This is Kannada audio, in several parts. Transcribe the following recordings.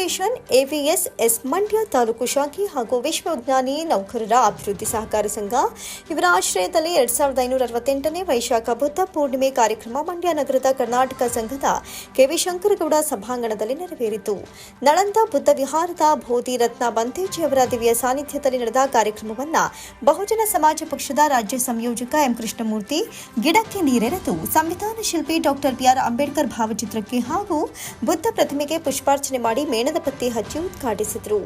Foundation AVS S Mandya taluk ಶಾಖೆ ಹಾಗೂ ವಿಶ್ವಜ್ಞಾನಿ ನೌಕರರ ಅಭಿವೃದ್ಧಿ ಸಹಕಾರ ಸಂಘ. ಇವರ ಆಶ್ರಯದಲ್ಲಿ ಎರಡ್ ಸಾವಿರದ ಐನೂರ ಅರವತ್ತೆಂಟನೇ ವೈಶಾಖ ಬುದ್ಧ ಪೂರ್ಣಿಮೆ ಕಾರ್ಯಕ್ರಮ ಮಂಡ್ಯ ನಗರದ ಕರ್ನಾಟಕ ಸಂಘದ ಕೆವಿ ಶಂಕರಗೌಡ ಸಭಾಂಗಣದಲ್ಲಿ ನೆರವೇರಿತು. ನಳಂದ ಬುದ್ಧ ವಿಹಾರದ ಬೋಧಿ ರತ್ನ ಬಂತೇಜಿ ಅವರ ದಿವ್ಯ ಸಾನ್ನಿಧ್ಯದಲ್ಲಿ ನಡೆದ ಕಾರ್ಯಕ್ರಮವನ್ನ ಬಹುಜನ ಸಮಾಜ ಪಕ್ಷದ ರಾಜ್ಯ ಸಂಯೋಜಕ ಎಂ ಕೃಷ್ಣಮೂರ್ತಿ, ಗಿಡಕ್ಕೆ ನೀರೆರೆದು ಸಂವಿಧಾನ ಶಿಲ್ಪಿ ಡಾಕ್ಟರ್ ಬಿಆರ್ ಅಂಬೇಡ್ಕರ್ ಭಾವಚಿತ್ರಕ್ಕೆ ಹಾಗೂ ಬುದ್ಧ ಪ್ರತಿಮೆಗೆ ಪುಷ್ಪಾರ್ಚನೆ ಮಾಡಿ ಮೇಣದ ಬತ್ತಿ ಹಚ್ಚಿ ಉದ್ಘಾಟಿಸಿದರು.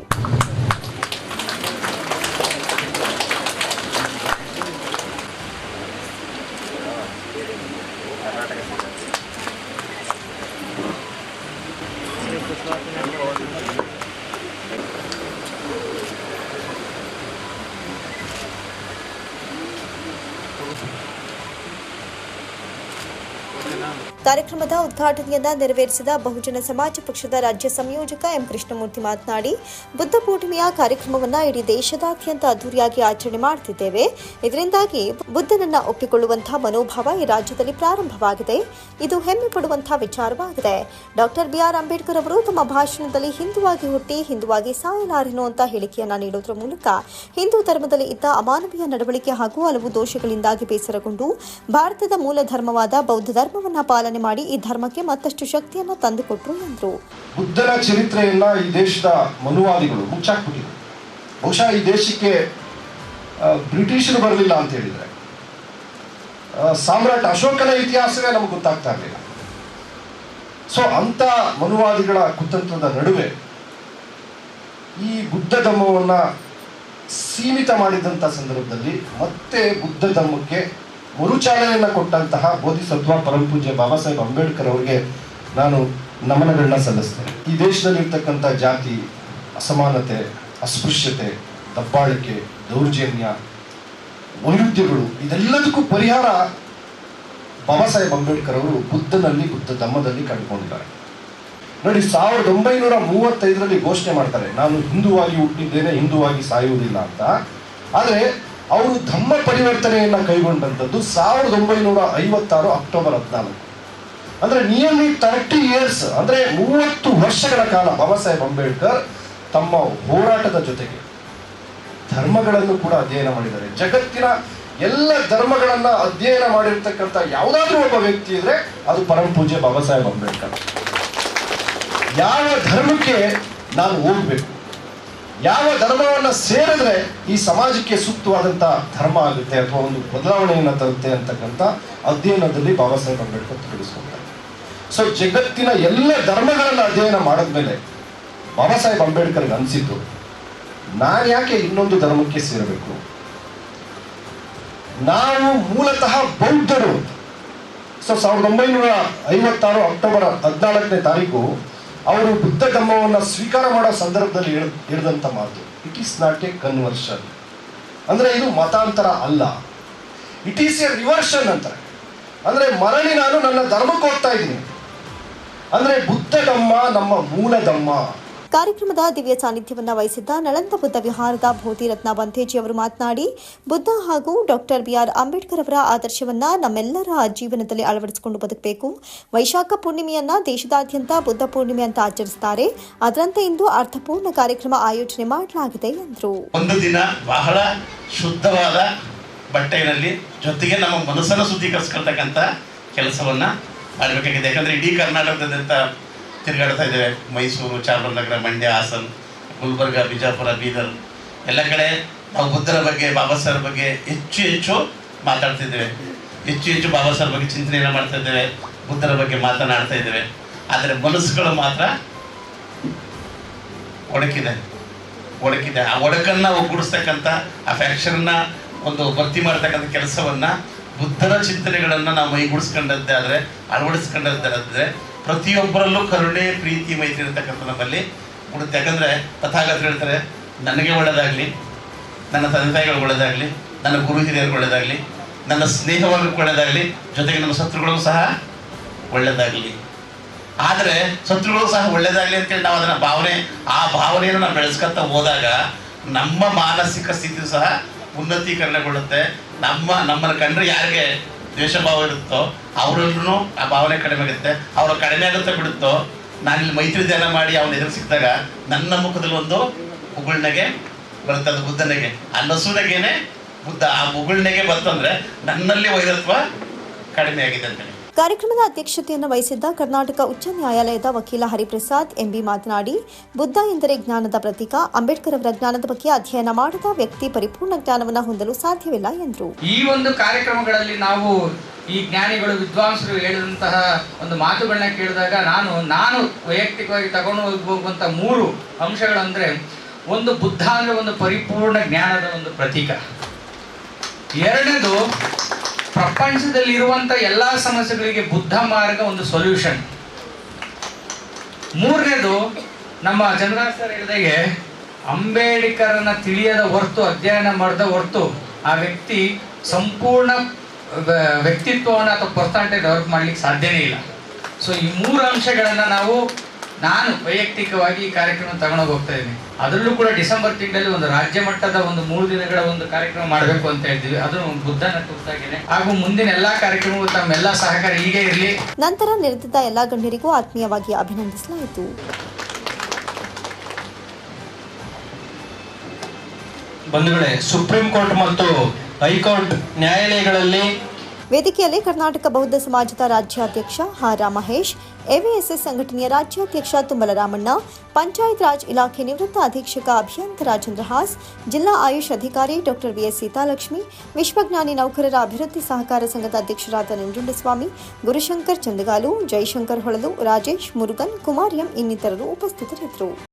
ಕಾರ್ಯಕ್ರಮದ ಉದ್ಘಾಟನೆಯನ್ನ ನೆರವೇರಿಸಿದ ಬಹುಜನ ಸಮಾಜ ಪಕ್ಷದ ರಾಜ್ಯ ಸಂಯೋಜಕ ಎಂ ಕೃಷ್ಣಮೂರ್ತಿ ಮಾತನಾಡಿ, ಬುದ್ಧ ಪೂರ್ಣಿಮೆಯ ಕಾರ್ಯಕ್ರಮವನ್ನ ಇಡೀ ದೇಶದಾದ್ಯಂತ ಅದ್ದೂರಿಯಾಗಿ ಆಚರಣೆ ಮಾಡುತ್ತಿದ್ದೇವೆ ಇದರಿಂದಾಗಿ ಬುದ್ಧನನ್ನ ಒಪ್ಪಿಕೊಳ್ಳುವಂತಹ ಮನೋಭಾವ ಈ ರಾಜ್ಯದಲ್ಲಿ ಪ್ರಾರಂಭವಾಗಿದೆ. ಇದು ಹೆಮ್ಮೆ ಪಡುವಂತಹ ವಿಚಾರವಾಗಿದೆ. ಡಾಕ್ಟರ್ ಬಿಆರ್ ಅಂಬೇಡ್ಕರ್ ಅವರು ತಮ್ಮ ಭಾಷಣದಲ್ಲಿ ಹಿಂದುವಾಗಿ ಹುಟ್ಟಿ, ಹಿಂದುವಾಗಿ ಸಾಯಲಾರೆನು ಅಂತ ಹೇಳಿಕೆಯನ್ನ ನೀಡೋದ್ರ ಮೂಲಕ ಹಿಂದೂ ಧರ್ಮದಲ್ಲಿ ಇದ್ದ ಅಮಾನವೀಯ ನಡವಳಿಕೆ ಹಾಗೂ ಹಲವು ದೋಷಗಳಿಂದಾಗಿ ಬೇಸರಗೊಂಡು, ಭಾರತದ ಮೂಲ ಧರ್ಮವಾದ ಬೌದ್ಧ ಧರ್ಮವನ್ನ ಪಾಲನೆ ಮಾಡಿ ಈ ಧರ್ಮಕ್ಕೆ ಮತ್ತಷ್ಟು ಶಕ್ತಿಯನ್ನು ತಂದುಕೊಟ್ರು ಎಂದರು. ಬುದ್ಧನ ಚರಿತ್ರೆಯನ್ನ ಈ ದೇಶದ ಮನುವಾದಿಗಳು, ಮುಚ್ಚಾಕ್ಬಿಟ್ಟಿದ್ರು. ಬಹುಶಃ ಈ ದೇಶಕ್ಕೆ ಬ್ರಿಟಿಷರು ಬರಲಿಲ್ಲ ಅಂತ ಹೇಳಿದ್ರೆ. ಸಾಮ್ರಾಟ್ ಅಶೋಕನ ಇತಿಹಾಸವೇ ನಮಗೆ ಗೊತ್ತಾಗ್ತಾ ಇರಲಿಲ್ಲ. ಸೊ ಅಂತ ಮನುವಾದಿಗಳ ಕುತಂತ್ರದ ನಡುವೆ ಈ ಬುದ್ಧ ಧರ್ಮವನ್ನ ಸೀಮಿತ ಮಾಡಿದಂಥ ಸಂದರ್ಭದಲ್ಲಿ ಮತ್ತೆ ಬುದ್ಧ ಧರ್ಮಕ್ಕೆ ಮರುಚಾಲನೆಯನ್ನ ಕೊಟ್ಟಂತಹ ಬೋಧಿಸತ್ವ ಪರಮಪೂಜ್ಯ ಬಾಬಾ ಸಾಹೇಬ್ ಅಂಬೇಡ್ಕರ್ ಅವರಿಗೆ ನಾನು ನಮನಗಳನ್ನ ಸಲ್ಲಿಸ್ತೇನೆ. ಈ ದೇಶದಲ್ಲಿ ಇರ್ತಕ್ಕಂಥ ಜಾತಿ, ಅಸಮಾನತೆ, ಅಸ್ಪೃಶ್ಯತೆ, ದಬ್ಬಾಳಿಕೆ, ದೌರ್ಜನ್ಯ, ವೈರುಧ್ಯಗಳು, ಇದೆಲ್ಲದಕ್ಕೂ ಪರಿಹಾರ ಬಾಬಾ ಸಾಹೇಬ್ ಅಂಬೇಡ್ಕರ್ ಅವರು ಬುದ್ಧನಲ್ಲಿ, ಬುದ್ಧ ಧಮ್ಮದಲ್ಲಿ ಕಂಡುಕೊಂಡಿದ್ದಾರೆ. ನೋಡಿ, ಸಾವಿರದ ಒಂಬೈನೂರ ಮೂವತ್ತೈದರಲ್ಲಿ ಘೋಷಣೆ ಮಾಡ್ತಾರೆ, ನಾನು ಹಿಂದೂವಾಗಿ ಹುಟ್ಟಿದ್ದೇನೆ, ಹಿಂದೂವಾಗಿ ಸಾಯುವುದಿಲ್ಲ ಅಂತ. ಆದರೆ ಅವರು ಧಮ್ಮ ಪರಿವರ್ತನೆಯನ್ನ ಕೈಗೊಂಡಂಥದ್ದು ಸಾವಿರದ ಒಂಬೈನೂರ ಐವತ್ತಾರು ಅಕ್ಟೋಬರ್ ಹದಿನಾಲ್ಕು. ಅಂದ್ರೆ ನಿಯರ್ಲಿ ತರ್ಟಿ ಇಯರ್ಸ್ ಅಂದ್ರೆ ಮೂವತ್ತು ವರ್ಷಗಳ ಕಾಲ ಬಾಬಾ ಸಾಹೇಬ್ ಅಂಬೇಡ್ಕರ್ ತಮ್ಮ ಹೋರಾಟದ ಜೊತೆಗೆ ಧರ್ಮಗಳನ್ನು ಕೂಡ ಅಧ್ಯಯನ ಮಾಡಿದ್ದಾರೆ. ಜಗತ್ತಿನ ಎಲ್ಲ ಧರ್ಮಗಳನ್ನ ಅಧ್ಯಯನ ಮಾಡಿರ್ತಕ್ಕಂಥ ಯಾವುದಾದ್ರೂ ಒಬ್ಬ ವ್ಯಕ್ತಿ ಇದ್ರೆ ಅದು ಪರಮ ಪೂಜ್ಯ ಬಾಬಾ ಸಾಹೇಬ್ ಅಂಬೇಡ್ಕರ್. ಯಾವ ಧರ್ಮಕ್ಕೆ ನಾನು ಹೋಗ್ಬೇಕು? ಯಾವ ಧರ್ಮವನ್ನ ಸೇರಿದ್ರೆ ಈ ಸಮಾಜಕ್ಕೆ ಸೂಕ್ತವಾದಂತ ಧರ್ಮ ಆಗುತ್ತೆ ಅಥವಾ ಒಂದು ಬದಲಾವಣೆಯನ್ನ ತರುತ್ತೆ ಅಂತಕ್ಕಂಥ ಅಧ್ಯಯನದಲ್ಲಿ ಬಾಬಾ ಸಾಹೇಬ್ ಅಂಬೇಡ್ಕರ್ ತೊಡಗಿಸ್ಕೊಳ್ತಾರೆ ಸೊ ಜಗತ್ತಿನ ಎಲ್ಲ ಧರ್ಮಗಳನ್ನ ಅಧ್ಯಯನ ಮಾಡಿದ್ಮೇಲೆ ಬಾಬಾ ಸಾಹೇಬ್ ಅಂಬೇಡ್ಕರ್ಗೆ ಅನಿಸಿದ್ದು, ನಾನು ಯಾಕೆ ಇನ್ನೊಂದು ಧರ್ಮಕ್ಕೆ ಸೇರಬೇಕು? ನಾವು ಮೂಲತಃ ಬೌದ್ಧರು ಸೊ ಸಾವಿರದ ಒಂಬೈನೂರ ಐವತ್ತಾರು ಅಕ್ಟೋಬರ್ ಹದಿನಾಲ್ಕನೇ ತಾರೀಕು ಅವರು ಬುದ್ಧ ಧರ್ಮವನ್ನು ಸ್ವೀಕಾರ ಮಾಡೋ ಸಂದರ್ಭದಲ್ಲಿ ಹೇಳ್ ಹೇಳಿದಂಥ ಮಾತು. It is not a conversion ಅಂದರೆ ಇದು ಮತಾಂತರ ಅಲ್ಲ. ಇಟ್ ಈಸ್ ಎ ರಿವರ್ಷನ್ ಅಂತಾರೆ ಅಂದರೆ ಮರಳಿ ನಾನು ನನ್ನ ಧರ್ಮಕ್ಕೆ ಹೋಗ್ತಾ ಇದ್ದೀನಿ. ಅಂದರೆ ಬುದ್ಧ ಧಮ್ಮ ನಮ್ಮ ಮೂಲ ಧಮ್ಮ ಕಾರ್ಯಕ್ರಮದ ದಿವ್ಯ ಸಾನ್ನಿಧ್ಯವನ್ನು ವಹಿಸಿದ್ದ ನಳಂದ ಬುದ್ಧ ವಿಹಾರದ ಭೋತಿ ರತ್ನ ಬಂತೇಜಿ ಅವರು ಮಾತನಾಡಿ, ಬುದ್ಧ ಹಾಗೂ ಡಾಕ್ಟರ್ ಬಿಆರ್ ಅಂಬೇಡ್ಕರ್ ಅವರ ಆದರ್ಶವನ್ನ ನಮ್ಮೆಲ್ಲರ ಜೀವನದಲ್ಲಿ ಅಳವಡಿಸಿಕೊಂಡು ಬದುಕಬೇಕು. ವೈಶಾಖ ಪೂರ್ಣಿಮೆಯನ್ನ ದೇಶದಾದ್ಯಂತ ಬುದ್ಧ ಪೂರ್ಣಿಮೆ ಅಂತ ಆಚರಿಸುತ್ತಾರೆ ಅದರಂತೆ ಇಂದು ಅರ್ಥಪೂರ್ಣ ಕಾರ್ಯಕ್ರಮ ಆಯೋಜನೆ ಮಾಡಲಾಗಿದೆ ಎಂದರು. ಒಂದು ದಿನ ಬಹಳ ಶುದ್ಧವಾದ ಬಟ್ಟೆಯಲ್ಲಿ ಜೊತೆಗೆ ನಮ್ಮ ಮನಸ್ಸನ್ನು ಶುದ್ಧೀಕರಿಸ್ಕೊಳ್ತಕ್ಕಂಥ ಕೆಲಸವನ್ನ ಮಾಡಬೇಕಾಗಿದೆ. ಯಾಕಂದ್ರೆ ಇಡೀ ಕರ್ನಾಟಕದಾದ್ಯಂತ ತಿರುಗಾಡ್ತಾ ಇದ್ದೇವೆ. ಮೈಸೂರು, ಚಾಮರಾಜನಗರ, ಮಂಡ್ಯ, ಹಾಸನ್, ಗುಲ್ಬರ್ಗ, ಬಿಜಾಪುರ, ಬೀದರ್. ಎಲ್ಲ ಕಡೆ ನಾವು ಬುದ್ಧರ ಬಗ್ಗೆ, ಬಾಬಾ ಸರ್ ಬಗ್ಗೆ ಹೆಚ್ಚು ಹೆಚ್ಚು ಮಾತಾಡ್ತಿದ್ದೇವೆ ಹೆಚ್ಚು ಹೆಚ್ಚು ಬಾಬಾ ಸಾಹೇಬ್ ಬಗ್ಗೆ ಚಿಂತನೆಯನ್ನು ಮಾಡ್ತಾ ಇದ್ದೇವೆ. ಬುದ್ಧರ ಬಗ್ಗೆ ಮಾತನಾಡ್ತಾ ಇದ್ದೇವೆ. ಆದರೆ ಮನಸ್ಸುಗಳು ಮಾತ್ರ ಒಡಕಿದೆ. ಒಡಕಿದೆ. ಆ ಒಡಕನ್ನು ಒಗ್ಗೂಡಿಸ್ತಕ್ಕಂಥ, ಆ ಫ್ಯಾಕ್ಷನ್ನ ಒಂದು ಭರ್ತಿ ಮಾಡ್ತಕ್ಕಂಥ ಕೆಲಸವನ್ನು ಬುದ್ಧರ ಚಿಂತನೆಗಳನ್ನು ನಾವು ಮೈಗೂಡಿಸ್ಕೊಂಡದ್ದೇ ಆದರೆ ಅಳವಡಿಸ್ಕೊಂಡದ್ದಾದ್ರೆ ಪ್ರತಿಯೊಬ್ಬರಲ್ಲೂ ಕರುಣೆ, ಪ್ರೀತಿ, ಮೈತ್ರಿ ಇರತಕ್ಕಂಥ ನಮ್ಮಲ್ಲಿ ಉಡುತ್ತೆ ಯಾಕಂದರೆ ತಥಾಗತರು ಹೇಳ್ತಾರೆ, ನನಗೆ ಒಳ್ಳೆಯದಾಗಲಿ ನನ್ನ ತಂದೆ ತಾಯಿಗಳಿಗೆ ಒಳ್ಳೆಯದಾಗಲಿ ನನ್ನ ಗುರು ಹಿರಿಯರು ಒಳ್ಳೆಯದಾಗಲಿ ನನ್ನ ಸ್ನೇಹವರ್ಗಕ್ಕೆ ಒಳ್ಳೆಯದಾಗಲಿ ಜೊತೆಗೆ ನಮ್ಮ ಶತ್ರುಗಳು ಸಹ ಒಳ್ಳೆಯದಾಗಲಿ ಆದರೆ ಶತ್ರುಗಳು ಸಹ ಒಳ್ಳೆಯದಾಗಲಿ ಅಂತೇಳಿ ನಾವು ಅದನ್ನ ಭಾವನೆ, ಆ ಭಾವನೆಯನ್ನು ನಾವು ಬೆಳೆಸ್ಕೊತಾ ಹೋದಾಗ ನಮ್ಮ ಮಾನಸಿಕ ಸ್ಥಿತಿ ಸಹ ಉನ್ನತೀಕರಣಗೊಳ್ಳುತ್ತೆ. ನಮ್ಮ, ನಮ್ಮನ್ನು ಕಂಡ್ರೆ ಯಾರಿಗೆ? ದ್ವೇಷ ಭಾವ ಇರುತ್ತೋ, ಅವರಲ್ಲೂ ಆ ಭಾವನೆ ಕಡಿಮೆ ಆಗುತ್ತೆ ಅವರ ಕಡಿಮೆ ಆಗುತ್ತೆ ಬಿಡುತ್ತೋ, ನಾನಿಲ್ಲಿ ಮೈತ್ರಿ ಧ್ಯಾನ ಮಾಡಿ ಅವನ ಎದುರು ಸಿಕ್ಕಿದಾಗ ನನ್ನ ಮುಖದಲ್ಲಿ ಒಂದು ಉಗುಳ್ನೆಗೆ ಬರುತ್ತೆ, ಅದು ಬುದ್ಧನಿಗೆ ಆ ನಸುನಗೇನೆ ಬುದ್ಧ ಆ ಉಗುಳ್ನೆಗೆ ಬಂತಂದ್ರೆ ನನ್ನಲ್ಲಿ ವೈರತ್ವ ಕಡಿಮೆ ಆಗಿದೆ ಅಂತೇಳಿ ಕಾರ್ಯಕ್ರಮದ ಅಧ್ಯಕ್ಷತೆಯನ್ನು ವಹಿಸಿದ್ದ ಕರ್ನಾಟಕ ಉಚ್ಚ ನ್ಯಾಯಾಲಯದ ವಕೀಲ ಹರಿಪ್ರಸಾದ್ ಎಂಬಿ ಮಾತನಾಡಿ, ಬುದ್ಧ ಎಂದರೆ ಜ್ಞಾನದ ಪ್ರತೀಕ, ಅಂಬೇಡ್ಕರ್ ಅವರ ಜ್ಞಾನದ ಬಗ್ಗೆ ಅಧ್ಯಯನ ಮಾಡದ ವ್ಯಕ್ತಿ ಪರಿಪೂರ್ಣ ಜ್ಞಾನವನ್ನು ಹೊಂದಲು ಸಾಧ್ಯವಿಲ್ಲ ಎಂದರು. ಈ ಒಂದು ಕಾರ್ಯಕ್ರಮಗಳಲ್ಲಿ ನಾವು ಈ ಜ್ಞಾನಿಗಳು, ವಿದ್ವಾಂಸರು ಹೇಳಿದಂತಹ ಒಂದು ಮಾತುಗಳನ್ನ ಕೇಳಿದಾಗ ನಾನು ನಾನು ವೈಯಕ್ತಿಕವಾಗಿ ತಗೊಂಡು ಹೋಗುವಂಥ ಮೂರು ಅಂಶಗಳಂದ್ರೆ, ಒಂದು ಬುದ್ಧ ಅಂದ್ರೆ ಒಂದು ಪರಿಪೂರ್ಣ ಜ್ಞಾನದ ಒಂದು ಪ್ರತೀಕ. ಎರಡನೇದು ಪ್ರಪಂಚದಲ್ಲಿ ಇರುವಂತ ಎಲ್ಲಾ ಸಮಸ್ಯೆಗಳಿಗೆ ಬುದ್ಧ ಮಾರ್ಗ ಒಂದು ಸೊಲ್ಯೂಷನ್ ಮೂರನೇದು, ನಮ್ಮ ಜನರಾಜ್ ಸರ್ ಹೇಳಿದಾಗೆ ಅಂಬೇಡ್ಕರನ್ನ ತಿಳಿಯದ ಹೊರತು, ಅಧ್ಯಯನ ಮಾಡದ ಹೊರತು, ಆ ವ್ಯಕ್ತಿ ಸಂಪೂರ್ಣ ವ್ಯಕ್ತಿತ್ವವನ್ನು ಅಥವಾ ಪರ್ಸನಾಲಿಟಿ ಡೆವಲಪ್ ಮಾಡ್ಲಿಕ್ಕೆ ಸಾಧ್ಯನೇ ಇಲ್ಲ. ಸೊ ಈ ಮೂರು ಅಂಶಗಳನ್ನು ನಾವು ನಾನು ವೈಯಕ್ತಿಕವಾಗಿ ಈ ಕಾರ್ಯಕ್ರಮ ತಗೊಂಡೋಗಿ ಹೋಗ್ತಾ ಇದ್ದೀನಿ. ಅದರಲ್ಲೂ ಕೂಡ ಡಿಸೆಂಬರ್ ತಿಂಗಳಲ್ಲಿ ಒಂದು ರಾಜ್ಯ ಮಟ್ಟದ ಒಂದು ಮೂರು ದಿನಗಳ ಒಂದು ಕಾರ್ಯಕ್ರಮ ಮಾಡಬೇಕು ಅಂತ ಹೇಳ್ತೀವಿ. ಅದು ಬುದ್ಧನ ಕುರಿತಾಗಿದೆ ಹಾಗೂ ಮುಂದಿನ ಎಲ್ಲಾ ಕಾರ್ಯಕ್ರಮಗಳು ತಮ್ಮೆಲ್ಲ ಸಹಕಾರ ಹೀಗೆ ಇರಲಿ. ನಂತರ ನೆರೆದಿದ್ದ ಎಲ್ಲಾ ಗಣ್ಯರಿಗೂ ಆತ್ಮೀಯವಾಗಿ ಅಭಿನಂದಿಸಲಾಯಿತು. ಬಂಧುಗಳೇ ಸುಪ್ರೀಂ ಕೋರ್ಟ್ ಮತ್ತು ಹೈಕೋರ್ಟ್ ನ್ಯಾಯಾಲಯಗಳಲ್ಲಿ ವೇದಿಕೆಯಲ್ಲಿ ಕರ್ನಾಟಕ ಬೌದ್ಧ ಸಮಾಜದ ರಾಜ್ಯಾಧ್ಯಕ್ಷ ಹಾರಾ ಮಹೇಶ್ ಎವಿಎಸ್ಎಸ್ ಸಂಘಟನೆಯ ರಾಜ್ಯಾಧ್ಯಕ್ಷ ತುಮ್ಮಲರಾಮಣ್ಣ ಪಂಚಾಯತ್ ರಾಜ್ ಇಲಾಖೆ ನಿವೃತ್ತ ಅಧೀಕ್ಷಕ ಅಭಿಯಂತ ರಾಜೇಂದ್ರ ಹಾಸ್, ಜಿಲ್ಲಾ ಆಯುಷ್ ಅಧಿಕಾರಿ ಡಾಕ್ಟರ್ ವಿಎಸ್ ಸೀತಾಲಕ್ಷ್ಮಿ, ವಿಶ್ವಜ್ಞಾನಿ ನೌಕರರ ಅಭಿವೃದ್ಧಿ ಸಹಕಾರ ಸಂಘದ ಅಧ್ಯಕ್ಷರಾದ ನಂಜುಂಡಸ್ವಾಮಿ, ಗುರುಶಂಕರ್ ಚಂದಗಾಲು, ಜೈಶಂಕರ್ ಹೊಳಲು, ರಾಜೇಶ್ ಮುರುಗನ್, ಕುಮಾರ್ ಎಂ ಇನ್ನಿತರರು ಉಪಸ್ಥಿತರಿದ್ದರು.